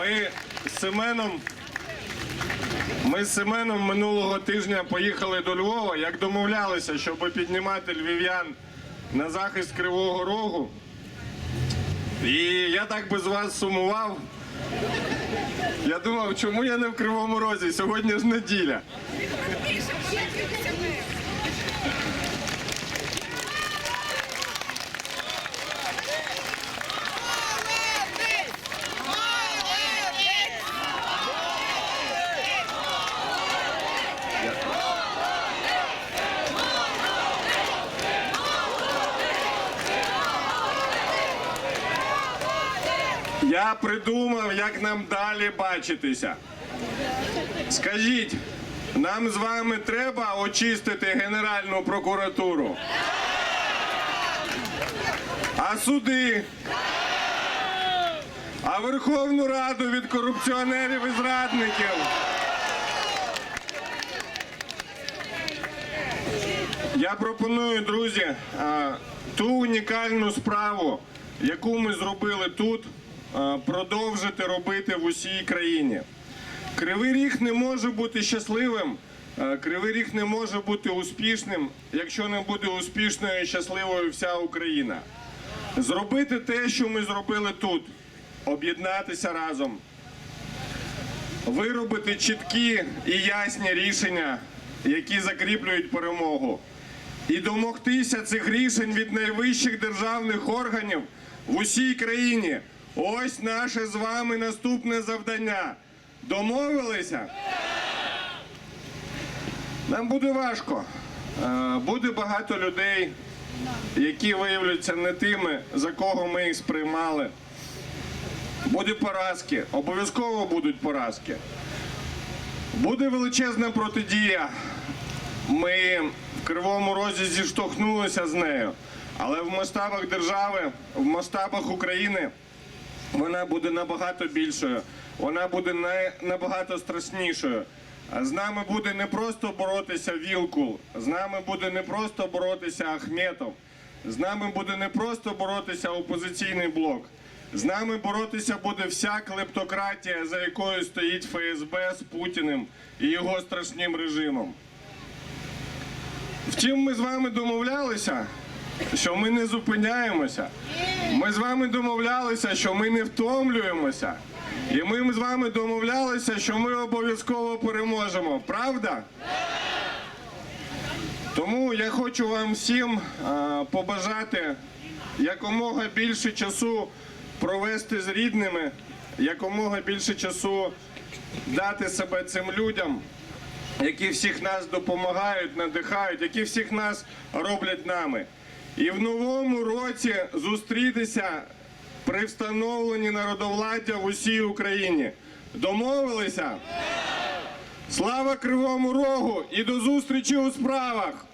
Ми з Семеном. Ми з Семеном минулого тижня поїхали до Львова, як домовлялися, щоб піднімати львів'ян на захист Кривого Рогу. І я так без вас сумував. Я думав, чому я не в Кривому Розі? Сьогодні ж неділя. Я придумав, як нам далі бачитися. Скажіть, нам з вами треба очистити Генеральну прокуратуру? А суди? А Верховну Раду від корупціонерів і зрадників? Я пропоную, друзі, ту унікальну справу, яку ми зробили тут, продовжити робити в усій країні. Кривий ріг не може бути щасливим, кривий ріг не може бути успішним, якщо не буде успішною і щасливою вся Україна. Зробити те, що ми зробили тут, об'єднатися разом, виробити чіткі і ясні рішення, які закріплюють перемогу, і домогтися цих рішень від найвищих державних органів в усій країні. Ось наше з вами наступне завдання. Домовилися? Нам буде важко. Е, Буде багато людей, які виявляться не тими, за кого ми їх сприймали. Буде поразки, обов'язково будуть поразки. Буде величезна протидія. Ми в Кривому Розі зіштовхнулися з нею, але в масштабах держави, в масштабах України вона буде набагато більшою, вона буде набагато страшнішою. З нами буде не просто боротися Вілкул, з нами буде не просто боротися Ахметов, з нами буде не просто боротися опозиційний блок. З нами боротися буде вся клептократія, за якою стоїть ФСБ з Путіним і його страшним режимом. Втім, ми з вами домовлялися, що ми не зупиняємося. Ми з вами домовлялися, що ми не втомлюємося. І ми з вами домовлялися, що ми обов'язково переможемо. Правда? Тому я хочу вам всім побажати якомога більше часу провести з рідними, якомога більше часу дати себе цим людям, які всіх нас допомагають, надихають, які всіх нас роблять нами. І в новому році зустрітися при встановленні народовладдя в усій Україні. Домовилися? Слава Кривому Рогу і до зустрічі у справах!